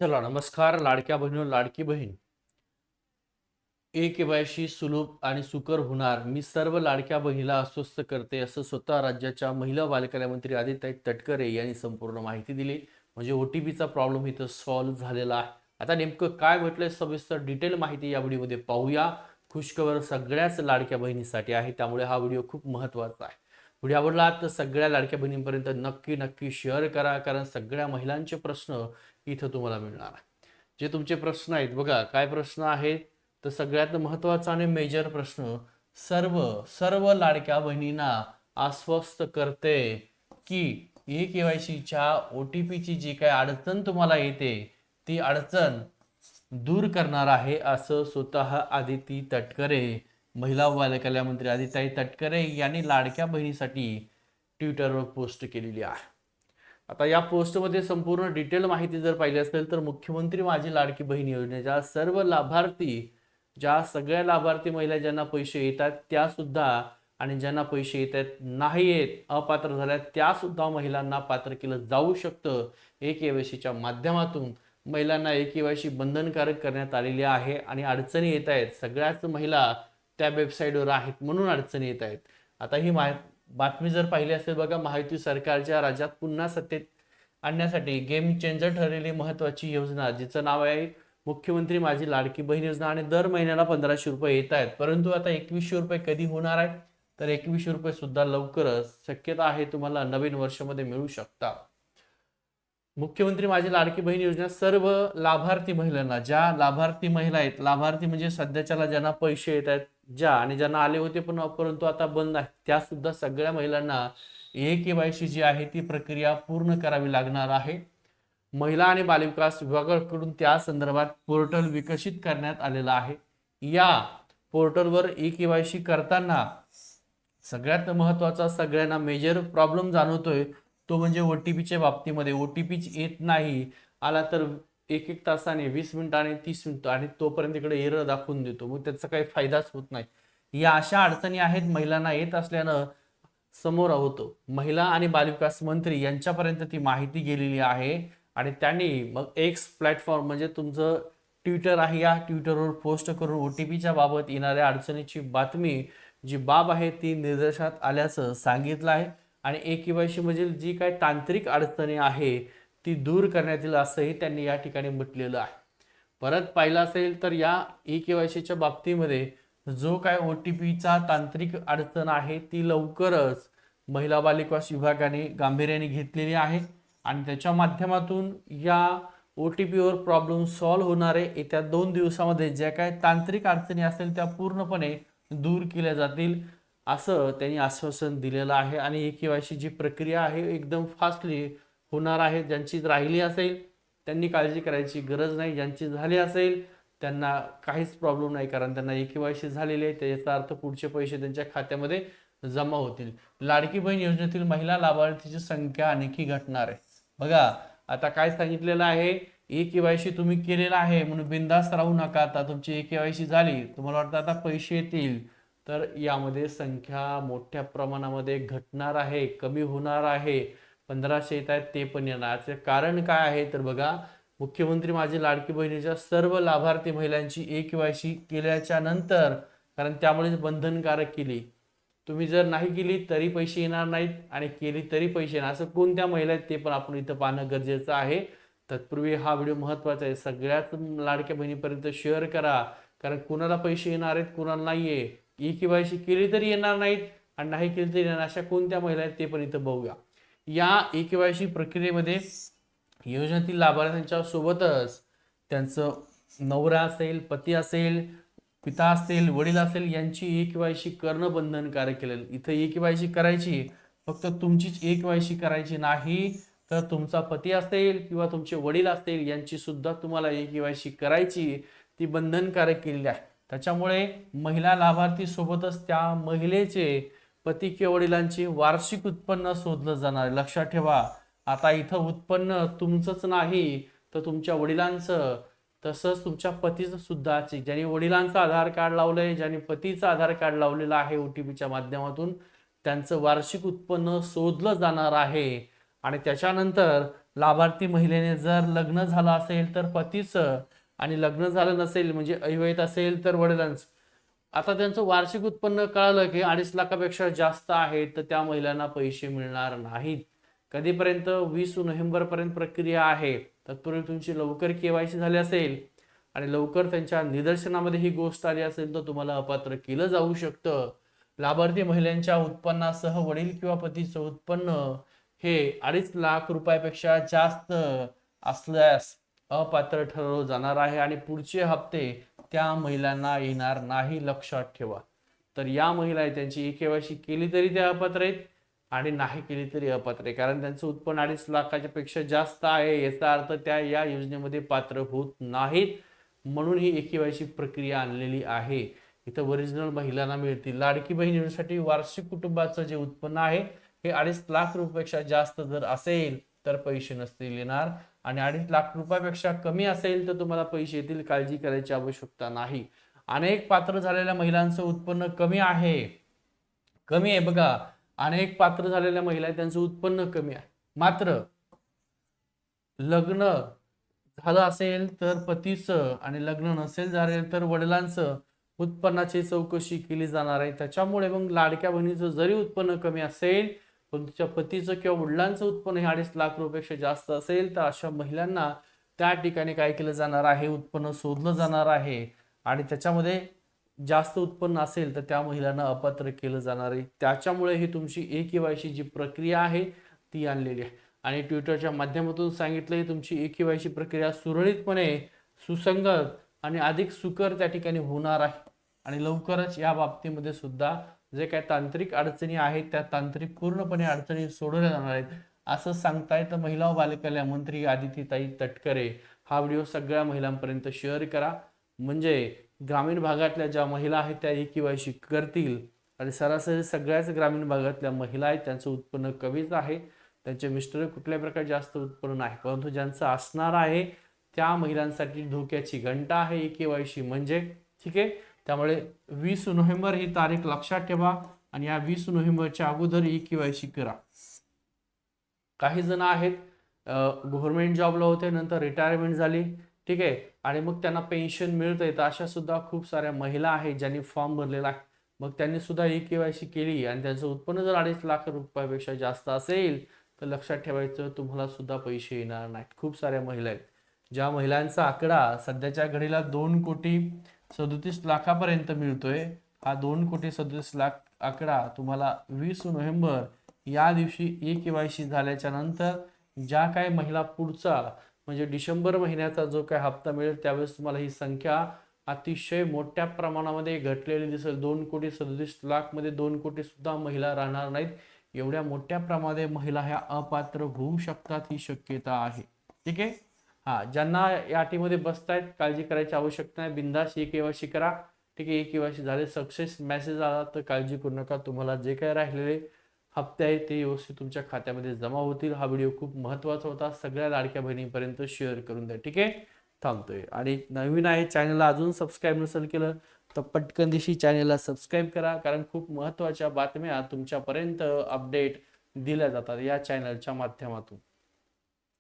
चला नमस्कार लाडक्या बहिणी लाडकी बहीण. एक केवायशी सुलभ आणि सुकर होणार. मी सर्व लाडक्या बहिणीला अस्वस्थ करते असं स्वतः राज्याच्या महिला बालकल्याण मंत्री आदित्य तटकरे यांनी संपूर्ण माहिती दिली. म्हणजे ओ टी पीचा प्रॉब्लेम इथं सॉल्व्ह झालेला आहे. आता नेमकं काय म्हटलंय सविस्तर डिटेल माहिती या व्हिडिओमध्ये पाहूया. खुशखबर सगळ्याच लाडक्या बहिणीसाठी आहे. त्यामुळे हा व्हिडिओ खूप महत्त्वाचा आहे. व्हिडिओ आवडला तर सगळ्या लाडक्या बहिणींपर्यंत नक्की नक्की शेअर करा. कारण सगळ्या महिलांचे प्रश्न इथं तुम्हाला मिळणार जे तुमचे प्रश्न आहेत बघा काय प्रश्न आहेत तर सगळ्यात महत्त्वाचा आणि मेजर प्रश्न सर्व सर्व लाडक्या बहिणींना आश्वस्त करते की ई के वाय सीच्या ओ टी पीची जी काय अडचण तुम्हाला येते ती अडचण दूर करणार आहे असं स्वतः आदिती तटकरे महिला व बालकल्याण मंत्री आदिताई तटकरे यांनी लाडक्या बहिणीसाठी ट्विटरवर पोस्ट केलेली आहे. आता या पोस्टमध्ये संपूर्ण डिटेल माहिती जर पाहिली असेल तर मुख्यमंत्री माझी लाडकी बहीण योजनेच्या सर्व लाभार्थी ज्या सगळ्या लाभार्थी महिला ज्यांना पैसे येतात त्या सुद्धा आणि ज्यांना पैसे येत आहेत नाही येत अपात्र झाल्या त्या सुद्धा महिलांना पात्र केलं जाऊ शकतं. ए केवायसीच्या माध्यमातून महिलांना ए केवायसी बंधनकारक करण्यात आलेली आहे आणि अडचणी येत आहेत. सगळ्याच महिला त्या वेबसाईटवर आहेत म्हणून अडचणी येत आहेत. आता ही मा बातमी जर पाहिली असेल बघा महायुती सरकारच्या राज्यात पुन्हा सत्तेत आणण्यासाठी गेम चेंजर ठरलेली महत्वाची योजना जिचं नाव आहे मुख्यमंत्री माझी लाडकी बहीण योजना. आणि दर महिन्याला पंधराशे रुपये येत आहेत. परंतु आता एकवीसशे रुपये कधी होणार आहेत? तर एकवीसशे रुपये सुद्धा लवकरच शक्यता आहे तुम्हाला नवीन वर्षामध्ये मिळू शकता. मुख्यमंत्री माझी लाडकी बहीण योजना सर्व लाभार्थी महिलांना ज्या लाभार्थी महिला आहेत लाभार्थी म्हणजे सध्याच्याला ज्यांना पैसे येत आहेत ज्या आणि ज्यांना आले होते पण परंतु आता बंद आहे. त्या सुद्धा सगळ्या महिलांना ए सी जी आहे ती प्रक्रिया पूर्ण करावी लागणार आहे. महिला आणि बालविकास विभागाकडून त्या संदर्भात पोर्टल विकसित करण्यात आलेला आहे. या पोर्टलवर ई सी करताना सगळ्यात महत्त्वाचा सगळ्यांना मेजर प्रॉब्लेम जाणवतोय. तो म्हणजे ओ टी पीच्या बाबतीमध्ये. ओ टी पीच येत नाही. आला तर एक एक तासाने वीस मिनिटाने तीस मिनिटं आणि तोपर्यंत इकडे एरर दाखवून देतो. मग त्याचा काही फायदाच होत नाही. या अशा अडचणी आहेत महिलांना येत असल्यानं समोर होतो महिला आणि बालविकास मंत्री यांच्यापर्यंत ती माहिती गेलेली आहे आणि त्यांनी मग एक्स प्लॅटफॉर्म म्हणजे तुमचं ट्विटर आहे या ट्विटरवर पोस्ट करून ओ टी पीच्या बाबत येणाऱ्या अडचणीची बातमी जी बाब आहे ती निर्देशात आल्याचं सांगितलं आहे. आणि ए केवायसी म्हणजे जी काय तांत्रिक अडचणी आहे ती दूर करण्यात येईल असंही त्यांनी या ठिकाणी म्हटलेलं आहे. परत पाहिलं असेल तर या ई केवायसीच्या बाबतीमध्ये जो काय ओ टी पीचा तांत्रिक अडचण आहे ती लवकरच महिला बालविकास विभागाने गांभीर्याने घेतलेली आहे आणि त्याच्या माध्यमातून या ओ टी पीवर प्रॉब्लेम सॉल्व्ह होणारे येत्या दोन दिवसामध्ये ज्या काय तांत्रिक अडचणी असतील त्या पूर्णपणे दूर केल्या जातील असं त्यांनी आश्वासन दिलेलं आहे. आणि ए केवायसी जी प्रक्रिया आहे एकदम फास्टली होणार आहे ज्यांची राहिली असेल त्यांनी काळजी करायची गरज नाही. ज्यांची झाली असेल त्यांना काहीच प्रॉब्लेम नाही कारण त्यांना एक केवायसी झालेले आहे त्याचा अर्थ पुढचे पैसे त्यांच्या खात्यामध्ये जमा होतील. लाडकी बहीण योजनेतील महिला लाभार्थीची संख्या आणखी घटणार आहे. बघा आता काय सांगितलेलं आहे? ए केवायसी तुम्ही केलेला आहे म्हणून बिंदास राहू नका. आता तुमची ए केवायसी झाली तुम्हाला वाटतं आता पैसे येतील. तर यामध्ये संख्या मोठ्या प्रमाणामध्ये घटणार आहे कमी होणार आहे. पंधराशे येत आहेत ते पण येणार. कारण काय आहे तर बघा मुख्यमंत्री माझी लाडकी बहिणीच्या सर्व लाभार्थी महिलांची ए केवायसी केल्याच्यानंतर कारण त्यामुळेच बंधनकारक केली. तुम्ही जर नाही केली तरी पैसे येणार नाहीत आणि केली तरी पैसे येणार. असं कोणत्या महिला आहेत ते पण आपण इथं पाहणं गरजेचं आहे. तत्पूर्वी हा व्हिडिओ महत्त्वाचा आहे. सगळ्याच लाडक्या बहिणीपर्यंत शेअर करा. कारण कुणाला पैसे येणार आहेत कुणाला नाही आहे ई केवायसी केली तरी येणार नाहीत आणि नाही केली तरी येणार अशा कोणत्या महिला आहेत ते पण इथं बघूया. या ई केवायसी प्रक्रियेमध्ये योजनेतील लाभार्थ्यांच्या सोबतच त्यांचं नवरा असेल पती असेल पिता असतील वडील असेल यांची ए केवायसी करणं बंधनकारक केलेलं. इथं ए केवायसी करायची फक्त तुमचीच ए केवायसी करायची नाही तर तुमचा पती असेल किंवा तुमचे वडील असतील यांची सुद्धा तुम्हाला ए केवायसी करायची ती बंधनकारक केलेली आहे. त्याच्यामुळे महिला लाभार्थी सोबतच त्या महिलेचे पती किंवा वडिलांचे वार्षिक उत्पन्न शोधलं जाणार आहे. लक्षात ठेवा आता इथं उत्पन्न तुमचंच नाही तर तुमच्या वडिलांचं तसंच तुमच्या पतीचं सुद्धा असेल. ज्यांनी वडिलांचं आधार कार्ड लावलंय ज्यांनी पतीचं आधार कार्ड लावलेलं आहे ओ टी पीच्या माध्यमातून त्यांचं वार्षिक उत्पन्न शोधलं जाणार आहे आणि त्याच्यानंतर लाभार्थी महिलेने जर लग्न झालं असेल तर पतीचं आणि लग्न झालं नसेल म्हणजे अविवाहित असेल तर वडिलांचं आता त्यांचं वार्षिक उत्पन्न कळालं की अडीच लाखापेक्षा जास्त आहे तर त्या महिलांना पैसे मिळणार नाहीत. कधीपर्यंत? वीस नोव्हेंबरपर्यंत प्रक्रिया आहे. तत्पूर्वी तुमची लवकर केवायसी झाली असेल आणि लवकर त्यांच्या निदर्शनामध्ये ही गोष्ट आली असेल तर तुम्हाला अपात्र केलं जाऊ शकतं. लाभार्थी महिलांच्या उत्पन्नासह वडील किंवा पतीचं उत्पन्न हे अडीच लाख रुपयापेक्षा जास्त असल्यास अपात्र ठरवलं जाणार आहे. आणि पुढचे हप्ते त्या महिलांना येणार नाही लक्षात ठेवा. तर या महिला आहेत त्यांची ई केवायसी केली तरी त्या अपात्र आहेत आणि नाही केली तरी अपात्र आहे कारण त्यांचं उत्पन्न अडीच लाखाच्या पेक्षा जास्त आहे याचा अर्थ त्या या योजनेमध्ये पात्र होत नाहीत. म्हणून ही एकेवायची प्रक्रिया आणलेली आहे. इथं ओरिजिनल महिलांना मिळतील. लाडकी बहीण योजनेसाठी वार्षिक कुटुंबाचं जे उत्पन्न आहे हे अडीच लाख रुपयापेक्षा जास्त जर असेल तर पैसे नसतील येणार. आणि अडीच लाख रुपयापेक्षा कमी असेल तर तुम्हाला पैसे येतील काळजी करायची आवश्यकता नाही. अनेक पात्र झालेल्या महिलांचं उत्पन्न कमी आहे. कमी आहे बघा. अनेक पात्र झालेल्या महिला त्यांचं उत्पन्न कमी आहे. मात्र लग्न झालं असेल तर पतीचं आणि लग्न नसेल झाले तर वडिलांचं उत्पन्नाची चौकशी केली जाणार आहे. त्याच्यामुळे मग लाडक्या बहिणीचं जरी उत्पन्न कमी असेल पण तिच्या पतीचं किंवा वडिलांचं उत्पन्न हे अडीच लाख रुपयापेक्षा जास्त असेल तर अशा महिलांना त्या ठिकाणी काय केलं जाणार आहे? उत्पन्न शोधलं जाणार आहे. आणि त्याच्यामध्ये जास्त उत्पन्न असेल तर त्या महिलांना अपात्र केलं जाणार आहे. त्याच्यामुळे ही तुमची ए केवायची जी प्रक्रिया आहे ती आणलेली आहे. आणि ट्विटरच्या माध्यमातून सांगितलंय तुमची ए केवायची प्रक्रिया सुरळीतपणे सुसंगत आणि अधिक सुकर त्या ठिकाणी होणार आहे. आणि लवकरच या बाबतीमध्ये सुद्धा जे काय तांत्रिक अडचणी आहेत त्या तांत्रिक पूर्णपणे अडचणी सोडवल्या जाणार आहेत. असं सांगतायत महिला व बालकल्याण मंत्री आदितीताई तटकरे. हा व्हिडिओ सगळ्या महिलांपर्यंत शेअर करा. म्हणजे ग्रामीण भागातल्या ज्या महिला आहेत त्या एक किंवा करतील. आणि सरासरी सगळ्याच ग्रामीण भागातल्या महिला आहेत त्यांचं उत्पन्न कमीच आहे. त्यांचे मिस्टर कुठल्या प्रकारे जास्त उत्पन्न नाही परंतु ज्यांचं असणार आहे त्या महिलांसाठी धोक्याची घंटा आहे ई केवायसी म्हणजे ठीक आहे? त्यामुळे वीस नोव्हेंबर ही तारीख लक्षात ठेवा आणि या वीस नोव्हेंबरच्या अगोदर ई केवायसी करा. काही जण आहेत गव्हर्नमेंट जॉबला होते नंतर रिटायरमेंट झाली ठीक आहे आणि मग त्यांना पेन्शन मिळतंय तर अशा सुद्धा खूप साऱ्या महिला आहेत ज्यांनी फॉर्म भरलेला आहे. मग त्यांनी सुद्धा ई केवायसी केली आणि त्यांचं उत्पन्न जर अडीच लाख रुपयापेक्षा जास्त असेल तर लक्षात ठेवायचं तुम्हाला सुद्धा पैसे येणार नाहीत. खूप साऱ्या महिला आहेत. ज्या महिलांचा आकडा सध्याच्या घडीला दोन कोटी सदोतीस लाखापर्यंत मिळतोय. हा दोन कोटी सदोतीस लाख आकडा तुम्हाला वीस नोव्हेंबर या दिवशी ई केवायसी झाल्याच्यानंतर ज्या काही महिला पुढचा म्हणजे डिसेंबर महिन्याचा जो काही हप्ता मिळेल त्यावेळेस तुम्हाला ही संख्या अतिशय मोठ्या प्रमाणामध्ये घटलेली दिसेल. दोन कोटी सदतीस लाखमध्ये दोन कोटी सुद्धा महिला राहणार नाहीत. एवढ्या मोठ्या प्रमाणामध्ये महिला ह्या अपात्र होऊ शकतात ही शक्यता आहे. ठीक आहे? हा ज्यांना या अटीमध्ये बसतायत काळजी करायची आवश्यकता नाही. बिंदास एक केवायसी करा. ठीक आहे एक केवायसी झाले. सक्सेस मेसेज आला तर काळजी करू नका. तुम्हाला जे काही राहिलेले हप्ते आहेत ते व्यवस्थित तुमच्या खात्यामध्ये जमा होतील. हा व्हिडिओ खूप महत्त्वाचा होता. सगळ्या लाडक्या बहिणीपर्यंत शेअर करून द्या. ठीक आहे? थांबतोय. आणि नवीन आहे चॅनलला अजून सबस्क्राईब नसेल केलं तर पटकन दिशी चॅनलला सबस्क्राईब करा. कारण खूप महत्त्वाच्या बातम्या तुमच्यापर्यंत अपडेट दिल्या जातात या चॅनलच्या माध्यमातून.